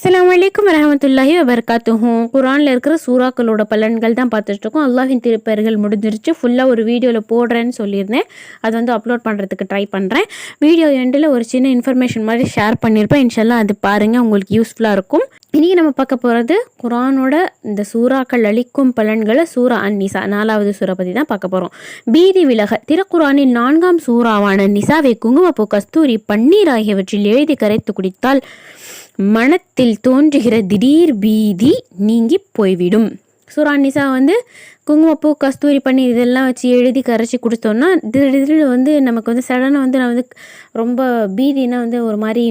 அஸ்ஸலாமு அலைக்கும் வரஹமத்துல்லாஹி வபர்காத்துஹும் குரானில் இருக்கிற சூறாக்களோட பலன்கள் தான் பார்த்துட்ருக்கோம். அல்லாஹின் திருப்பெயர்கள் முடிஞ்சிருச்சு. ஃபுல்லாக ஒரு வீடியோவில் போடுறேன்னு சொல்லியிருந்தேன். அது வந்து அப்லோட் பண்ணுறதுக்கு ட்ரை பண்ணுறேன் வீடியோ எண்டில் ஒரு சின்ன இன்ஃபர்மேஷன் மாதிரி ஷேர் பண்ணியிருப்பேன். இன்ஷால்லாம் அது பாருங்கள் உங்களுக்கு யூஸ்ஃபுல்லாக இருக்கும். இன்றைக்கி நம்ம பார்க்க போகிறது குரானோட இந்த சூறாக்கள் அளிக்கும் பலன்களை சூரா அந்நிசா நாலாவது சூறா பற்றி தான் பார்க்க போகிறோம் பீதி விலக திருக்குறானின் நான்காம் சூறாவான நிசாவை குங்குமப்பூ கஸ்தூரி பன்னீர் ஆகியவற்றில் எழுதி கரைத்து குடித்தால் மனத்தில் தோன்றுகிற திடீர் பீதி நீங்கி போய்விடும். சூரா வந்து குங்குமப்பூ கஸ்தூரி பண்ணி இதெல்லாம் வச்சு எழுதி கரைச்சி கொடுத்தோன்னா திடீர் திடீர்னு வந்து நமக்கு வந்து சடனாக வந்து நான் வந்து ரொம்ப பீதினா வந்து ஒரு மாதிரி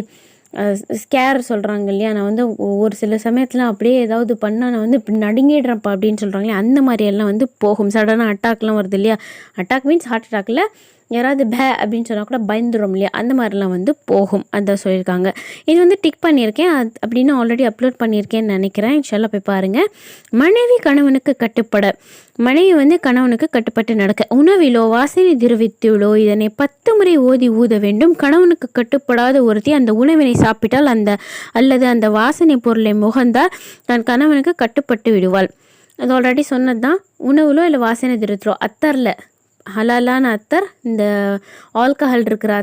ஸ்கேர் சொல்கிறாங்க இல்லையா? நான் வந்து ஒரு சில சமயத்தில் அப்படியே ஏதாவது பண்ணால் நான் வந்து இப்படி நடுங்கிடுறப்பா அப்படின்னு சொல்கிறாங்களே அந்த மாதிரியெல்லாம் வந்து போகும். சடனாக அட்டாக்லாம் வருது இல்லையா? அட்டாக் மீன்ஸ் ஹார்ட் அட்டாக்ல யாராவது பே அப்படின்னு சொன்னால் கூட பயந்துரும் இல்லையா? அந்த மாதிரிலாம் வந்து போகும். அதை சொல்லியிருக்காங்க. இது வந்து டிக் பண்ணியிருக்கேன். அது அப்படின்னு ஆல்ரெடி அப்லோட் பண்ணியிருக்கேன்னு நினைக்கிறேன். சொல்ல போய் பாருங்கள் மனைவி கணவனுக்கு கட்டுப்பட. மனைவி வந்து கணவனுக்கு கட்டுப்பட்டு நடக்க. உணவிலோ வாசனை திரவித்திலோ இதனை பத்து முறை ஓதி ஊத வேண்டும். கணவனுக்கு கட்டுப்படாத ஒருத்தி அந்த உணவினை சாப்பிட்டால் அந்த அல்லது அந்த வாசனை பொருளை முகந்தால் தன் கணவனுக்கு கட்டுப்பட்டு விடுவாள். அது ஆல்ரெடி சொன்னது தான் உணவுலோ இல்லை வாசனை திரத்திலோ அத்தரில். ஹலாலான அத்தர் இந்த ஆல்கஹால் இருக்கிற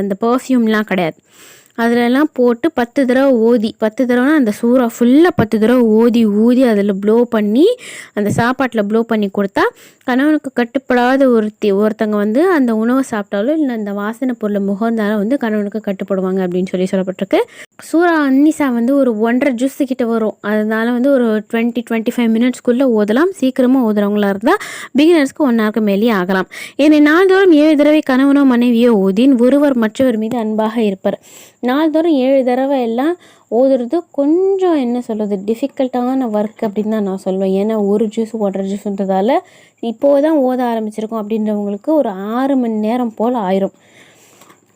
அந்த பர்ஃப்யூம்லாம் கிடையாது. அதிலெல்லாம் போட்டு பத்து தடவை ஓதி பத்து தடவைனா அந்த சூறா ஃபுல்லாக பத்து தடவை ஓதி ஊதி அதில் ப்ளோ பண்ணி அந்த சாப்பாட்டில் ப்ளோ பண்ணி கொடுத்தா கணவனுக்கு கட்டுப்படாத ஒருத்தி ஒருத்தங்க வந்து அந்த உணவை சாப்பிட்டாலும் இல்லை அந்த வாசனை பொருளை முகந்தாலும் வந்து கணவனுக்கு கட்டுப்படுவாங்க அப்படின்னு சொல்லி சொல்லப்பட்டிருக்கு. சூறா அன்னிசா வந்து ஒரு ஒன்றரை ஜூஸ் கிட்ட வரும். அதனால வந்து ஒரு டுவெண்ட்டி டுவெண்ட்டி ஃபைவ் மினிட்ஸ்க்குள்ளே ஓதலாம். சீக்கிரமாக ஓதுறவங்களா இருந்தால் பிகினர்ஸ்க்கு ஒன் ஹவருக்கு மேலேயே ஆகலாம். ஏன்னா நாள்தோறும் ஏழு தடவை கணவனோ மனைவியோ ஓதின் ஒருவர் மற்றவர் மீது அன்பாக இருப்பார். நாள்தோறும் ஏழு தடவை எல்லாம் ஓதுறது கொஞ்சம் என்ன சொல்கிறது டிஃபிகல்ட்டான ஒர்க் அப்படின்னு தான் நான் சொல்லுவேன் ஏன்னா ஒரு ஜூஸ் வாட்டர் ஜூஸ்ன்றதால இப்போது தான் ஓத ஆரம்பிச்சிருக்கோம் அப்படின்றவங்களுக்கு ஒரு ஆறு மணி நேரம் போல் ஆயிரும்.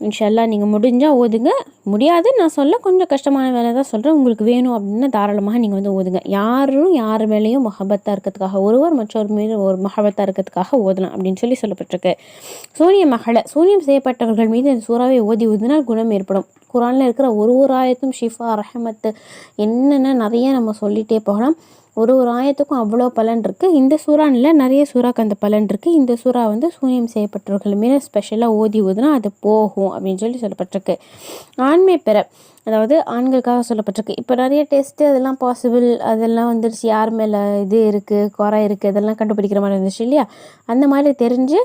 இன்ஷல்லா நீங்கள் முடிஞ்சால் ஓதுங்க. முடியாது நான் சொல்ல கொஞ்சம் கஷ்டமான வேலை தான் சொல்கிறேன் உங்களுக்கு வேணும் அப்படின்னா தாராளமாக நீங்கள் வந்து ஓதுங்க. யாரும் யார் மேலேயும் மகபத்தாக இருக்கிறதுக்காக ஒருவர் மற்றொரு மீது ஒரு மகபத்தாக இருக்கிறதுக்காக ஓதலாம் அப்படின்னு சொல்லி சொல்லப்பட்டிருக்கு. சூரிய மகளை சூனியம் செய்யப்பட்டவர்கள் மீது இந்த சூறாவை ஓதி ஊதினால் குணம் ஏற்படும். குரானில் இருக்கிற ஒரு ஒரு ஆயத்தும் ஷிஃபா ரஹமத்து என்னென்ன நிறைய நம்ம சொல்லிகிட்டே போகலாம். ஒரு ஒரு ஆயத்துக்கும் அவ்வளோ பலன் இருக்குது இந்த சூறானில் நிறைய சூறாக்கு அந்த பலன் இருக்குது இந்த சூறா வந்து சூனியம் செய்யப்பட்டவர்கள் மீது ஸ்பெஷலாக ஓதி ஊதுனா அது போகும் அப்படின்னு சொல்லி சொல்லப்பட்டிருக்கு. ஆண்மை பெற அதாவது ஆண்களுக்காக சொல்லப்பட்டிருக்கு. இப்போ நிறைய டெஸ்ட்டு அதெல்லாம் பாசிபிள் அதெல்லாம் வந்துருச்சு. யார் மேலே இது இருக்குது குறை இருக்குது இதெல்லாம் கண்டுபிடிக்கிற மாதிரி இருந்துச்சு இல்லையா? அந்த மாதிரி தெரிஞ்சு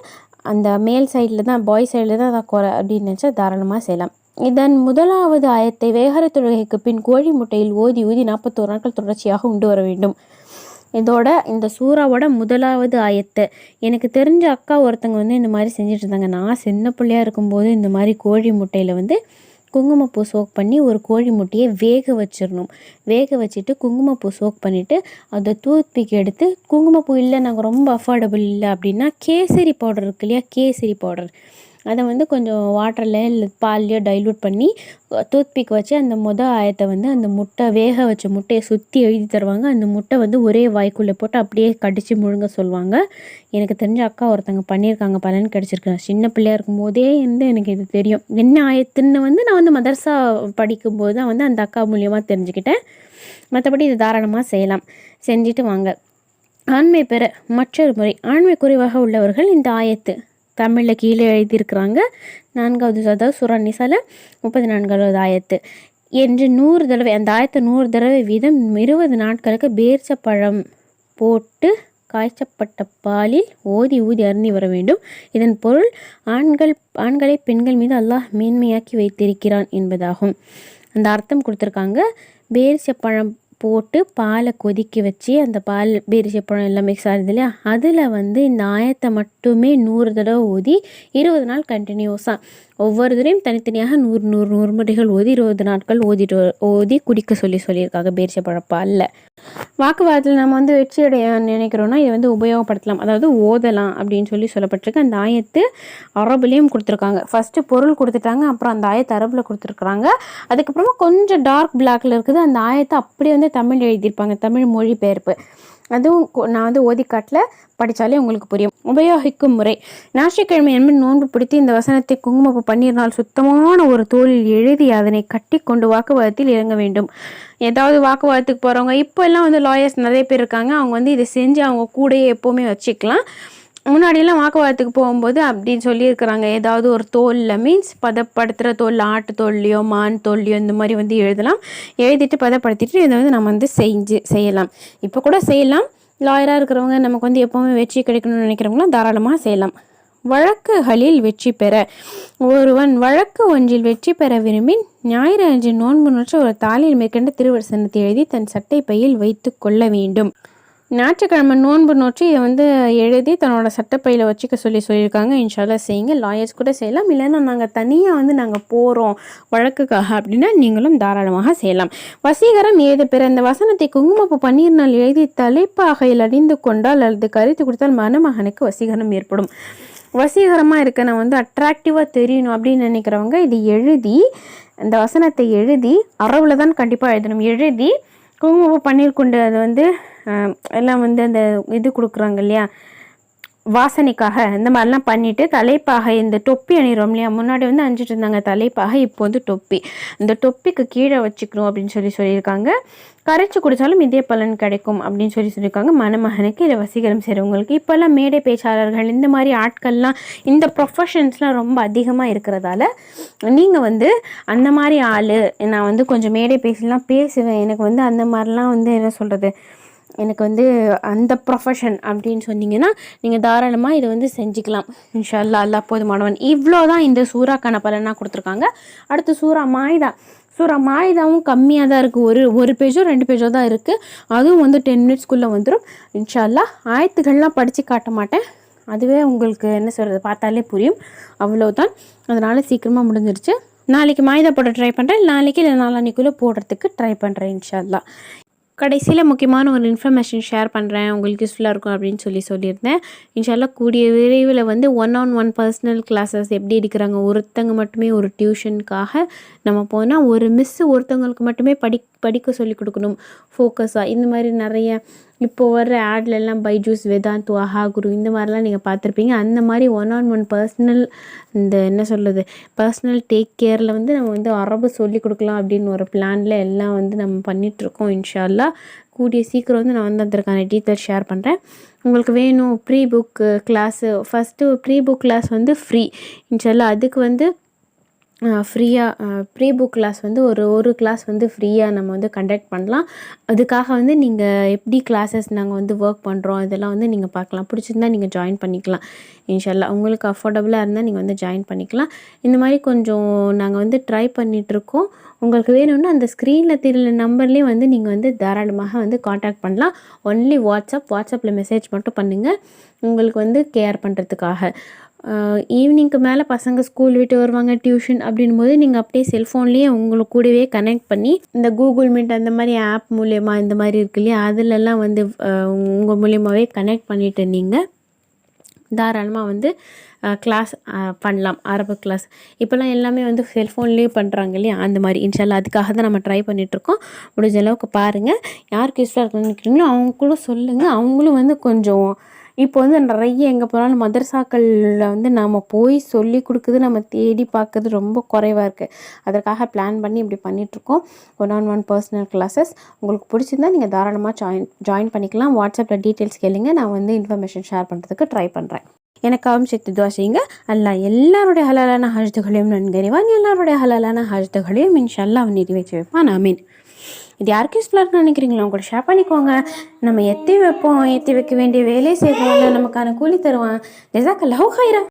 அந்த மேல் சைடில் தான் பாய் சைடில் தான் அதான் குறை அப்படின்னு நினச்சா தாராளமாக செய்யலாம். இதன் முதலாவது ஆயத்தை வேகர தொழுகைக்கு பின் கோழி முட்டையில் ஓதி ஊதி நாற்பத்தோரு நாட்கள் தொடர்ச்சியாக உண்டு வர வேண்டும். இதோட இந்த சூறாவோட முதலாவது ஆயத்தை. எனக்கு தெரிஞ்ச அக்கா ஒருத்தங்க வந்து இந்த மாதிரி செஞ்சுட்டு இருந்தாங்க. நான் சின்ன பிள்ளையாக இருக்கும்போது இந்த மாதிரி கோழி முட்டையில் வந்து குங்குமப்பூ சோக் பண்ணி ஒரு கோழி முட்டையை வேக வச்சிடணும். வேக வச்சுட்டு குங்குமப்பூ சோக் பண்ணிவிட்டு அதை டூத்பிக் எடுத்து குங்குமப்பூ இல்லை நாங்கள் ரொம்ப அஃபோர்டபுள் இல்லை அப்படின்னா கேசரி பவுடர் இருக்கு இல்லையா? கேசரி பவுடர் அதை வந்து கொஞ்சம் வாட்டரில் இல்லை பால்லையோ டைல்யூட் பண்ணி டூத்பிக் வச்சு அந்த மொத ஆயத்தை வந்து அந்த முட்டை வேக வச்ச முட்டையை சுற்றி எழுதி தருவாங்க. அந்த முட்டை வந்து ஒரே வாய்க்குள்ளே போட்டு அப்படியே கடித்து முழுங்க சொல்லுவாங்க எனக்கு தெரிஞ்ச அக்கா ஒருத்தங்க பண்ணியிருக்காங்க. பலன் கிடச்சிருக்கு. சின்ன பிள்ளையாக இருக்கும்போதே வந்து எனக்கு இது தெரியும். என்ன ஆயத்துன்னு வந்து நான் வந்து மதர்சா படிக்கும்போது தான் வந்து அந்த அக்கா மூலியமாக தெரிஞ்சுக்கிட்டேன். மற்றபடி இது தாராளமாக செய்யலாம். செஞ்சுட்டு வாங்க. ஆண்மை பெற மற்றொரு முறை. ஆண்மை குறைவாக உள்ளவர்கள் இந்த ஆயத்து. தமிழில் கீழே எழுதியிருக்கிறாங்க. நான்காவது அதாவது சுரா நிசால முப்பத்தி நான்காவது ஆயத்து. என்று நூறு தடவை அந்த ஆயத்தை நூறு தடவை வீதம் இருபது நாட்களுக்கு பேர்ச்ச பழம் போட்டு காய்ச்சப்பட்ட பாலில் ஓதி ஊதி அருந்தி வர வேண்டும். இதன் பொருள் ஆண்கள் ஆண்களை பெண்கள் மீது அல்லாஹ் மேன்மையாக்கி வைத்திருக்கிறான் என்பதாகும். அந்த அர்த்தம் கொடுத்துருக்காங்க. பேரிச்ச பழம் போட்டு பாலை கொதிக்க வச்சு அந்த பால் பேரிச்சப்பழம் எல்லாம் மிக்ஸ் ஆகுது இல்லையா? அதில் வந்து இந்த ஆயத்தை மட்டுமே நூறு தடவை ஊதி இருபது நாள் கண்டினியூஸாக ஒவ்வொரு தடையும் தனித்தனியாக நூறு நூறு நூறு முறைகள் ஓதி இருபது நாட்கள் ஓதிட்டு ஓதி குடிக்க சொல்லி சொல்லியிருக்காங்க பேரிச்ச பழப்பா இல்லை. வாக்குவாதத்தில் நம்ம வந்து வெற்றி அடைய நினைக்கிறோன்னா இதை வந்து உபயோகப்படுத்தலாம். அதாவது ஓதலாம் அப்படின்னு சொல்லி சொல்லப்பட்டிருக்கு. அந்த ஆயத்து அரபுலேயும் கொடுத்துருக்காங்க. ஃபஸ்ட்டு பொருள் கொடுத்துட்டாங்க அப்புறம் அந்த ஆயத்தை அரபில் கொடுத்துருக்குறாங்க. அதுக்கப்புறமா கொஞ்சம் டார்க் பிளாக்ல இருக்குது. அந்த ஆயத்தை அப்படியே வந்து தமிழ் எழுதியிருப்பாங்க. தமிழ் மொழிபெயர்ப்பு. அதுவும் நான் வந்து ஓதிக்காட்டில் படித்தாலே உங்களுக்கு புரியும். உபயோகிக்கும் முறை. ஞாயிற்றுக்கிழமை என்பது நோன்பு பிடித்து இந்த வசனத்தை குங்குமப்பு பண்ணியிருந்தால் சுத்தமான ஒரு தோலில் எழுதி அதனை கட்டி கொண்டு வாக்குவாதத்தில் இறங்க வேண்டும். ஏதாவது வாக்குவாதத்துக்கு போகிறவங்க இப்போ எல்லாம் வந்து லாயர்ஸ் நிறைய பேர் இருக்காங்க. அவங்க வந்து இதை செஞ்சு அவங்க கூடயே எப்போவுமே வச்சுக்கலாம். முன்னாடியெல்லாம் வாக்குவாதத்துக்கு போகும்போது அப்படின்னு சொல்லியிருக்கிறாங்க. ஏதாவது ஒரு தோலில் மீன்ஸ் பதப்படுத்துகிற தோல் ஆட்டு தோல்லையோ மான் தோல்லையோ இந்த மாதிரி வந்து எழுதலாம். எழுதிட்டு பதப்படுத்திட்டு இதை வந்து நம்ம வந்து செஞ்சு செய்யலாம். இப்போ கூட செய்யலாம். லாயராக இருக்கிறவங்க நமக்கு வந்து எப்போவுமே வெற்றி கிடைக்கணும்னு நினைக்கிறவங்களாம் தாராளமாக செய்யலாம். வழக்குகளில் வெற்றி பெற. ஒருவன் வழக்கு ஒன்றில் வெற்றி பெற விரும்பின் ஞாயிறு அன்று நோன்பு நோற்று ஒரு தாளில் மேற்கண்ட திருவசனத்தை எழுதி தன் சட்டை பையில் வைத்து கொள்ள வேண்டும். ஞாயிற்றுக்கிழமை நோன்பு நோற்றி இதை வந்து எழுதி தன்னோட சட்டப்பையில் வச்சுக்க சொல்லி சொல்லியிருக்காங்க. இன்ஷால்லாம் செய்யுங்க. லாயர்ஸ் கூட செய்யலாம். இல்லைன்னா நாங்கள் தனியாக வந்து நாங்கள் போகிறோம் வழக்குக்காக அப்படின்னா நீங்களும் தாராளமாக செய்யலாம். வசீகரம் ஏது பிற இந்த வசனத்தை குங்குமப்பு பன்னீர்னால் எழுதி தலைப்பாகையில் அணிந்து கொண்டால் அல்லது கருத்து கொடுத்தால் மணமகனுக்கு வசீகரம் ஏற்படும். வசீகரமாக இருக்க நான் வந்து அட்ராக்டிவாக தெரியணும் அப்படின்னு நினைக்கிறவங்க இது எழுதி இந்த வசனத்தை எழுதி அறவில் தான் கண்டிப்பாக எழுதணும். எழுதி குங்குமப்பு பன்னீர் கொண்டு அது வந்து எல்லாம் வந்து அந்த இது கொடுக்குறாங்க இல்லையா? வாசனைக்காக இந்த மாதிரிலாம் பண்ணிவிட்டு தலைப்பாகை இந்த தொப்பி அணிகிறோம் இல்லையா? முன்னாடி வந்து அணிஞ்சிட்டு இருந்தாங்க தலைப்பாகை இப்போ வந்து தொப்பி. இந்த தொப்பிக்கு கீழே வச்சுக்கணும் அப்படின்னு சொல்லி சொல்லியிருக்காங்க. கரைச்சி குடித்தாலும் இதே பலன் கிடைக்கும் அப்படின்னு சொல்லி சொல்லியிருக்காங்க. மணமகனுக்கு இதை வசீகரம் செய்கிறவங்களுக்கு இப்போல்லாம் மேடை பேச்சாளர்கள் இந்த மாதிரி ஆட்கள்லாம் இந்த ப்ரொஃபஷன்ஸ்லாம் ரொம்ப அதிகமாக இருக்கிறதால நீங்கள் வந்து அந்த மாதிரி ஆள் நான் வந்து கொஞ்சம் மேடை பேசலாம் பேசுவேன். எனக்கு வந்து அந்த மாதிரிலாம் வந்து என்ன சொல்கிறது எனக்கு வந்து அந்த ப்ரொஃபஷன் அப்படின்னு சொன்னீங்கன்னா நீங்கள் தாராளமாக இதை வந்து செஞ்சுக்கலாம். இன்ஷா அல்லா அல்லா போதுமானவன். இவ்வளோ தான் இந்த சூறாக்கான பலனாக கொடுத்துருக்காங்க. அடுத்து சூறா மாயுதா. சூறா மாயுதாவும் கம்மியாக தான் இருக்குது ஒரு ஒரு பேஜோ ரெண்டு பேஜோ தான் இருக்குது அதுவும் வந்து டென் மினிட்ஸ்க்குள்ளே வந்துடும் இன்ஷா அல்லா ஆயத்துகள்லாம் படித்து காட்ட மாட்டேன். அதுவே உங்களுக்கு என்ன சொல்கிறது பார்த்தாலே புரியும். அவ்வளோதான் அதனால் சீக்கிரமாக முடிஞ்சிருச்சு. நாளைக்கு மாயுதா போட ட்ரை பண்ணுறேன் நாளைக்கு இல்லை நாளான்னைக்குள்ளே போடுறதுக்கு ட்ரை பண்ணுறேன் இன்ஷா அல்லா கடைசியில் முக்கியமான ஒரு இன்ஃபர்மேஷன் ஷேர் பண்ணுறேன் உங்களுக்கு யூஸ்ஃபுல்லாக இருக்கும் அப்படின்னு சொல்லி சொல்லியிருந்தேன். இன்ஷால்லாம் கூடிய விரைவில் வந்து one on one personal classes எப்படி எடுக்கிறாங்க ஒருத்தங்க மட்டுமே ஒரு டியூஷனுக்காக நம்ம போனால் ஒரு மிஸ்ஸு ஒருத்தவங்களுக்கு மட்டுமே படி படிக்க சொல்லி கொடுக்கணும். ஃபோக்கஸாக இந்த மாதிரி நிறைய இப்போ வர ஆட்ல எல்லாம் பைஜூஸ் வேதாந்த் ஆஹா குரு இந்த மாதிரிலாம் நீங்கள் பார்த்துருப்பீங்க. அந்த மாதிரி ஒன் ஆன் ஒன் பர்சனல் இந்த என்ன சொல்கிறது பர்சனல் டேக் கேரில் வந்து நம்ம வந்து அரபு சொல்லி கொடுக்கலாம் அப்படின்னு ஒரு பிளானில் எல்லாம் வந்து நம்ம பண்ணிகிட்ருக்கோம் இன்ஷால்லா கூடிய சீக்கிரம் வந்து நான் வந்து அதற்கான டீட்டெயில் ஷேர் பண்ணுறேன் உங்களுக்கு வேணும் pre book class first pre book class வந்து ஃப்ரீ இன்ஷால்லா அதுக்கு வந்து ஃப்ரீயாக ப்ரீ புக் கிளாஸ் வந்து ஒரு ஒரு கிளாஸ் வந்து ஃப்ரீயாக நம்ம வந்து கண்டக்ட் பண்ணலாம். அதுக்காக வந்து நீங்கள் எப்படி கிளாஸஸ் நாங்கள் வந்து ஒர்க் பண்ணுறோம் இதெல்லாம் வந்து நீங்கள் பார்க்கலாம். பிடிச்சிருந்தா நீங்கள் ஜாயின் பண்ணிக்கலாம். இன்ஷால்லா உங்களுக்கு அஃபோர்டபுளாக இருந்தால் நீங்கள் வந்து ஜாயின் பண்ணிக்கலாம். இந்த மாதிரி கொஞ்சம் நாங்கள் வந்து ட்ரை பண்ணிகிட்ருக்கோம் உங்களுக்கு வேணும்னா அந்த ஸ்க்ரீனில் தெரியல நம்பர்லேயே வந்து நீங்கள் வந்து தாராளமாக வந்து காண்டாக்ட் பண்ணலாம். ஒன்லி வாட்ஸ்அப் வாட்ஸ்அப்பில் மெசேஜ் மட்டும் பண்ணுங்கள் உங்களுக்கு வந்து கேர் பண்ணுறதுக்காக ஈவினிங்க்கு மேலே பசங்க ஸ்கூல் விட்டு வருவாங்க டியூஷன் அப்படின் போது நீங்கள் அப்படியே செல்ஃபோன்லேயே உங்களுக்கு கூடவே கனெக்ட் பண்ணி இந்த கூகுள் மீட் அந்த மாதிரி ஆப் மூலயமா இந்த மாதிரி இருக்கு இல்லையா? அதிலெல்லாம் வந்து உங்கள் மூலியமாகவே கனெக்ட் பண்ணிவிட்டு நீங்கள் தாராளமாக வந்து கிளாஸ் பண்ணலாம் அரபு கிளாஸ் இப்போல்லாம் எல்லாமே வந்து செல்ஃபோன்லேயே பண்ணுறாங்க இல்லையா? அந்த மாதிரி இன்ஷால்லா அதுக்காக தான் நம்ம ட்ரை பண்ணிகிட்ருக்கோம் முடிஞ்ச அளவுக்கு பாருங்கள் யாருக்கு யூஸ்ஃபுல்லாக இருக்குன்னு நினைக்கிறீங்களோ அவங்க கூட சொல்லுங்கள் அவங்களும் வந்து கொஞ்சம் இப்போ வந்து நிறைய எங்கே போனாலும் மதரசாக்களில் வந்து நாம் போய் சொல்லி கொடுக்குறது நம்ம தேடி பார்க்குறது ரொம்ப குறைவாக இருக்குது அதற்காக பிளான் பண்ணி இப்படி பண்ணிகிட்ருக்கோம் one on one personal classes உங்களுக்கு பிடிச்சிருந்தா நீங்கள் தாராளமாக ஜாயின் ஜாயின் பண்ணிக்கலாம். வாட்ஸ்அப்பில் டீட்டெயில்ஸ் கேளுங்க. நான் வந்து இன்ஃபர்மேஷன் ஷேர் பண்ணுறதுக்கு ட்ரை பண்ணுறேன் எனக்காகவும் சேர்த்து துவா செய்யுங்க. அல்லா எல்லாருடைய ஹலாலான ஹஜ்துகளையும் நன்கறிவான். எல்லாருடைய ஹலாலான ஹஜ்துகளையும் இன்ஷால்லா அவன் நிறைவேற்றி வைப்பான். ஆமீன். இது யாருக்கு யூஸ்ஃபுல்லாக இருக்குன்னு நினைக்கிறீங்களோ? அவங்க கூட ஷேர் பண்ணிக்கோங்க. நம்ம எத்தி வைப்போம். ஏற்றி வைக்க வேண்டிய வேலையை செய்வோம் நமக்கான கூலி தருவான். ஜெசாக் லவ் ஹைரா